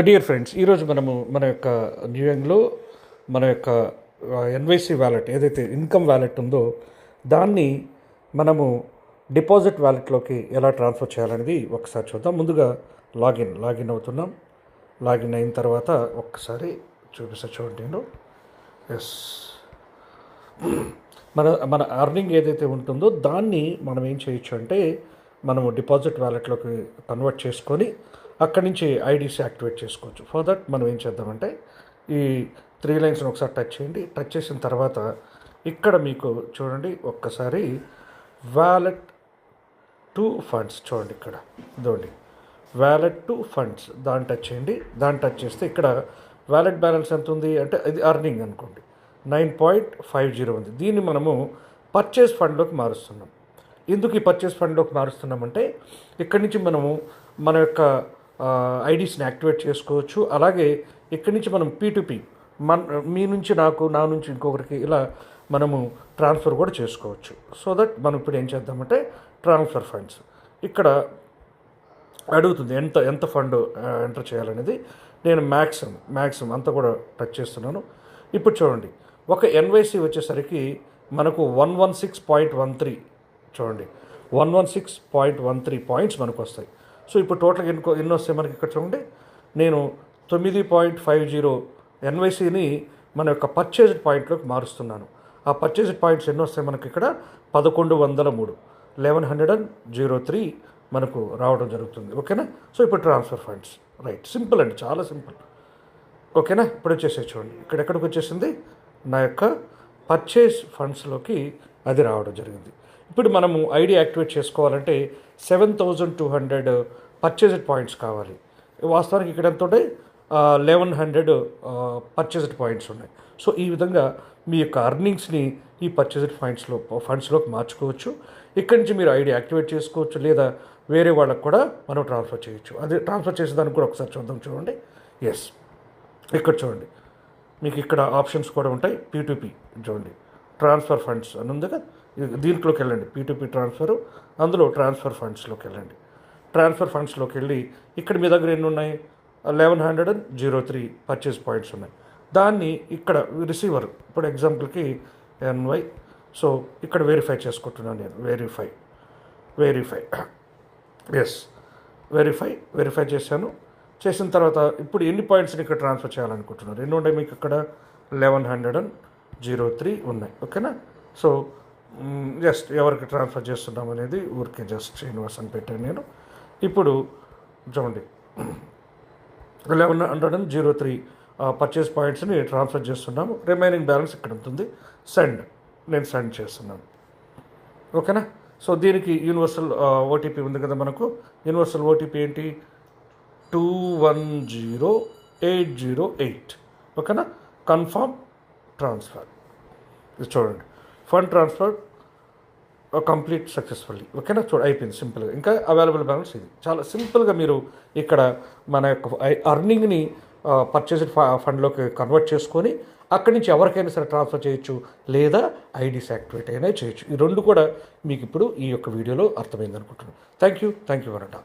Dear friends ఈరోజు మనము మన యొక్క న్యూయంగ్లో మన యొక్క ఎన్వైసి వ్యాలెట్ ఏదైతే ఇన్కమ్ వ్యాలెట్ ఉందో దాన్ని మనము డిపాజిట్ వ్యాలెట్లోకి ఎలా ట్రాన్స్ఫర్ చేయాలనేది ఒకసారి చూద్దాం. ముందుగా లాగిన్ లాగిన్ అవుతున్నాం. లాగిన్ అయిన తర్వాత ఒక్కసారి చూపిస్తా చూడండి నేను. ఎస్ మన మన అర్నింగ్ ఏదైతే ఉంటుందో దాన్ని మనం ఏం చేయొచ్చు అంటే మనము డిపాజిట్ వ్యాలెట్లోకి కన్వర్ట్ చేసుకొని అక్కడి నుంచి ఐడీసీ యాక్టివేట్ చేసుకోవచ్చు. ఫర్ దట్ మనం ఏం చేద్దామంటే ఈ త్రీ లైన్స్ని ఒకసారి టచ్ చేయండి. టచ్ చేసిన తర్వాత ఇక్కడ మీకు చూడండి ఒక్కసారి వ్యాలెట్ టు ఫండ్స్ చూడండి ఇక్కడ. ఇదోండి వ్యాలెట్ టు ఫండ్స్ దాన్ని టచ్ చేయండి. దాన్ని టచ్ చేస్తే ఇక్కడ వ్యాలెట్ బ్యాలెన్స్ ఎంత ఉంది అంటే ఇది అర్నింగ్ అనుకోండి. నైన్ పాయింట్ ఫైవ్ జీరో ఉంది. దీన్ని మనము పర్చేస్ ఫండ్లోకి మారుస్తున్నాం. ఎందుకు ఈ పర్చేస్ ఫండ్లోకి మారుస్తున్నామంటే ఇక్కడి నుంచి మనము మన యొక్క ఐడీస్ని యాక్టివేట్ చేసుకోవచ్చు. అలాగే ఇక్కడి నుంచి మనం పీ మన మీ నుంచి నాకు నా నుంచి ఇంకొకరికి ఇలా మనము ట్రాన్స్ఫర్ కూడా చేసుకోవచ్చు. సో దట్ మనం ఇప్పుడు ఏం చేద్దామంటే ట్రాన్స్ఫర్ ఫండ్స్ ఇక్కడ అడుగుతుంది ఎంత ఎంత ఫండ్ ఎంటర్ చేయాలనేది. నేను మ్యాక్సిమం మ్యాక్సిమం అంతా కూడా టచ్ చేస్తున్నాను. ఇప్పుడు చూడండి ఒక ఎన్వైసీ వచ్చేసరికి మనకు one one six point one three చూడండి. One one six point one three points మనకు వస్తాయి సో ఇప్పుడు టోటల్గా ఎన్ని ఎన్ని వస్తాయి మనకి ఇక్కడ చూడండి. నేను తొమ్మిది పాయింట్ ఫైవ్ జీరో ఎన్వైసీని మన యొక్క పర్చేజ్ పాయింట్లోకి మారుస్తున్నాను. ఆ పర్చేజ్ పాయింట్స్ ఎన్ని వస్తాయి మనకి ఇక్కడ? పదకొండు వందల మూడు. Eleven hundred and zero three మనకు రావడం జరుగుతుంది. ఓకేనా? సో ఇప్పుడు ట్రాన్స్ఫర్ ఫండ్స్ రైట్ సింపుల్ అండి. చాలా సింపుల్ ఓకేనా? ఇప్పుడు వచ్చేసే చూడండి. ఇక్కడ ఎక్కడికి వచ్చేసింది? నా యొక్క పర్చేస్ ఫండ్స్లోకి అది రావడం జరిగింది. ఇప్పుడు మనము ఐడి యాక్టివేట్ చేసుకోవాలంటే seven thousand two hundred purchased points కావాలి. వాస్తవానికి ఇక్కడ ఎంత ఉంటాయి? లెవెన్ హండ్రెడ్ పర్చేజ్డ్ పాయింట్స్ ఉన్నాయి. సో ఈ విధంగా మీ యొక్క అర్నింగ్స్ని ఈ పర్చేజ్డ్ పాయింట్స్లో ఫండ్స్లోకి మార్చుకోవచ్చు. ఇక్కడి నుంచి మీరు ఐడి యాక్టివేట్ చేసుకోవచ్చు లేదా వేరే వాళ్ళకు కూడా మనం ట్రాన్స్ఫర్ చేయొచ్చు. అది ట్రాన్స్ఫర్ చేసేదానికి కూడా ఒకసారి చూద్దాం చూడండి. ఎస్ ఇక్కడ చూడండి. మీకు ఇక్కడ ఆప్షన్స్ కూడా ఉంటాయి. పీ చూడండి. ట్రాన్స్ఫర్ ఫండ్స్ అని ఉంది కదా? దీంట్లోకి వెళ్ళండి. పీ ట్రాన్స్ఫర్ అందులో ట్రాన్స్ఫర్ ఫండ్స్లోకి వెళ్ళండి. ట్రాన్స్ఫర్ ఫండ్స్లోకి వెళ్ళి ఇక్కడ మీ దగ్గర ఎన్ని ఉన్నాయి? Eleven hundred and zero three purchase points ఉన్నాయి. దాన్ని ఇక్కడ రిసీవర్ ఇప్పుడు ఎగ్జాంపుల్కి ఎన్వై సో ఇక్కడ వెరిఫై చేసుకుంటున్నాను నేను. Verify verify yes verify verify చేశాను. చేసిన తర్వాత ఇప్పుడు ఎన్ని పాయింట్స్ని ఇక్కడ ట్రాన్స్ఫర్ చేయాలనుకుంటున్నారు? ఎన్ని ఉన్నాయి మీకు ఇక్కడ? Eleven hundred and zero three ఉన్నాయి. ఓకేనా సో జస్ట్ ఎవరికి ట్రాన్స్ఫర్ చేస్తున్నాం అనేది ఊరికే జస్ట్ శ్రీనివాస్ అని పెట్టాను నేను. ఇప్పుడు చూడండి. Eleven hundred and zero three purchase పాయింట్స్ని ట్రాన్స్ఫర్ చేస్తున్నాము. రిమైనింగ్ బ్యాలెన్స్ ఇక్కడ ఉంటుంది. సెండ్ నేను సెండ్ చేస్తున్నాను. ఓకేనా? సో దీనికి యూనివర్సల్ ఓటీపీ ఉంది కదా మనకు. యూనివర్సల్ ఓటీపీ ఏంటి? Two one zero eight zero eight ఓకేనా? కన్ఫర్మ్ ట్రాన్స్ఫర్ ఇది చూడండి. Fund transfer uh, complete successfully. ఓకేనా? చూడ అయిపోయింది సింపుల్గా. ఇంకా అవైలబుల్ బ్యాలెన్స్ ఇది. చాలా సింపుల్గా మీరు ఇక్కడ మన యొక్క అర్నింగ్ని uh, పర్చేస్డ్ ఫండ్లోకి కన్వర్ట్ చేసుకొని అక్కడి నుంచి ఎవరికైనా సరే ట్రాన్స్ఫర్ చేయొచ్చు లేదా ఐడీస్ యాక్టివేట్ అయినా చేయొచ్చు. ఈ రెండు కూడా మీకు ఇప్పుడు ఈ యొక్క వీడియోలో అర్థమైంది అనుకుంటున్నాను. Thank you. Thank you వరట